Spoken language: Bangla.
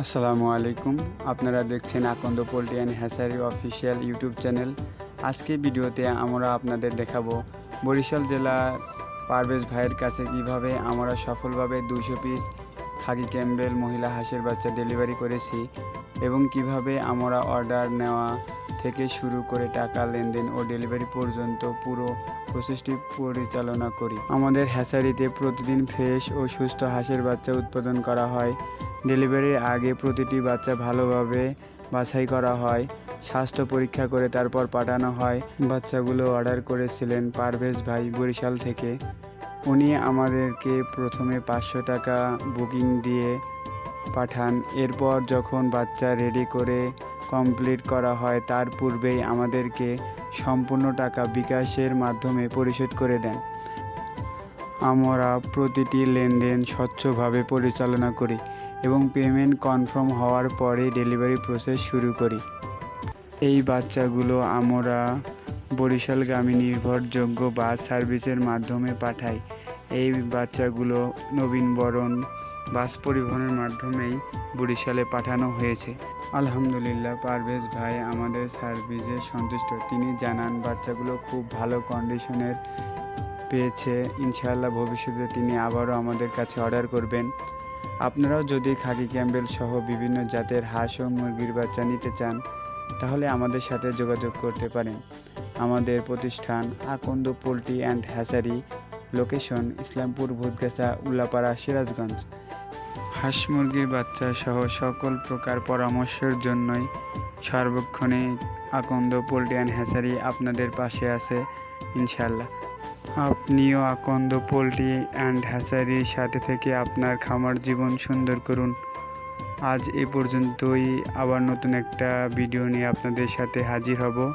আসসালামু আলাইকুম। আপনারা দেখছেন Akanda poultry and hatchery official YouTube channel. আজকে ভিডিওতে আমরা আপনাদের দেখাবো বরিশাল জেলার পারভেজ ভাইয়ের কাছে কীভাবে আমরা সফলভাবে দুশো পিস খাকি ক্যাম্বেল মহিলা হাঁসের বাচ্চা ডেলিভারি করেছি এবং কীভাবে আমরা অর্ডার নেওয়া থেকে শুরু করে টাকা লেনদেন ও ডেলিভারি পর্যন্ত পুরো প্রসেসটি পরিচালনা করি। আমাদের হ্যাসারিতে প্রতিদিন ফ্রেশ ও সুস্থ হাঁসের বাচ্চা উৎপাদন করা হয়। ডেলিভারির আগে প্রতিটি বাচ্চা ভালোভাবে বাছাই করা হয়, স্বাস্থ্য পরীক্ষা করে তারপর পাঠানো হয়। বাচ্চাগুলো অর্ডার করেছিলেন পারভেজ ভাই বরিশাল থেকে। উনি আমাদেরকে প্রথমে পাঁচশো টাকা বুকিং দিয়ে পাঠান। এরপর যখন বাচ্চা রেডি করে কমপ্লিট করা হয়, তার পূর্বেই আমাদেরকে সম্পূর্ণ টাকা বিকাশের মাধ্যমে পরিশোধ করে দেন। আমরা প্রতিটি লেনদেন স্বচ্ছভাবে পরিচালনা করি। এবং পেমেন্ট কনফার্ম হওয়ার পরে ডেলিভারি প্রসেস শুরু করি। এই বাচ্চাগুলো আমরা বরিশালগামী নির্ভরযোগ্য বাস সার্ভিসের মাধ্যমে পাঠাই। এই বাচ্চাগুলো নবীনবরণ বাস পরিবহনের মাধ্যমেই বরিশালে পাঠানো হয়েছে। আলহামদুলিল্লাহ, পারভেজ ভাই আমাদের সার্ভিসে সন্তুষ্ট। তিনি জানান, বাচ্চাগুলো খুব ভালো কন্ডিশনের পেয়েছে। ইনশাআল্লাহ ভবিষ্যতে তিনি আবারও আমাদের কাছে অর্ডার করবেন। আপনারাও যদি খাকি ক্যাম্বেল সহ বিভিন্ন জাতের হাঁস ও মুরগির বাচ্চা নিতে চান, তাহলে আমাদের সাথে যোগাযোগ করতে পারেন। আমাদের প্রতিষ্ঠান Akanda poultry and hatchery, location Islampur Bhutgachha Ullapara Sirajganj. হাঁস মুরগির বাচ্চা সহ সকল প্রকার পরামর্শের জন্যই সর্বক্ষণে আকন্দ পোলট্রি অ্যান্ড হ্যাসারি আপনাদের পাশে আছে ইনশাল্লাহ আপনিও আকন্দ পোলট্রি অ্যান্ড হ্যাচারির সাথে থেকে আপনার খামার জীবন সুন্দর করুন। আজ এ পর্যন্তই। আবার নতুন একটা ভিডিও নিয়ে আপনাদের সাথে হাজির হব।